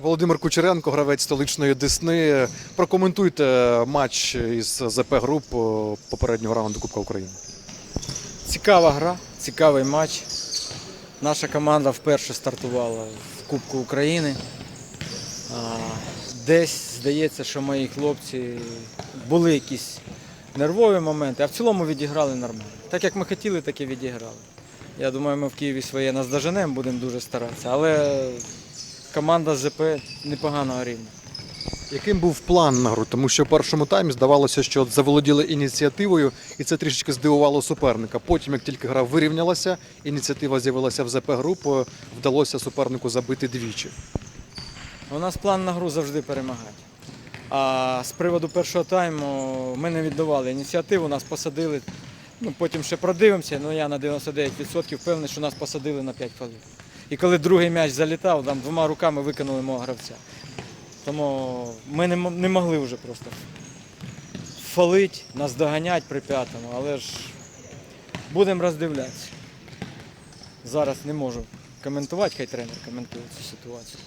Володимир Кучеренко, гравець столичної Десни. Прокоментуйте матч із ЗП груп попереднього раунду Кубка України. Цікава гра, цікавий матч. Наша команда вперше стартувала в Кубку України. Десь здається, що мої хлопці були якісь нервові моменти, а в цілому відіграли нормально. Так як ми хотіли, так і відіграли. Я думаю, ми в Києві своє наздоженемо, будемо дуже старатися. Але команда з ЗП непоганого рівня. Яким був план на гру? Тому що в першому таймі здавалося, що заволоділи ініціативою, і це трішечки здивувало суперника. Потім, як тільки гра вирівнялася, ініціатива з'явилася в ЗП груп, вдалося супернику забити двічі. У нас план на гру завжди перемагати. А з приводу першого тайму ми не віддавали ініціативу, нас посадили. Ну, потім ще продивимося, ну я на 99% впевнений, що нас посадили на 5 хвилин. І коли другий м'яч залітав, там двома руками викинули мого гравця. Тому ми не, не могли вже просто фалить, нас доганять при п'ятому, але ж будемо роздивлятися. Зараз не можу коментувати, хай тренер коментує цю ситуацію.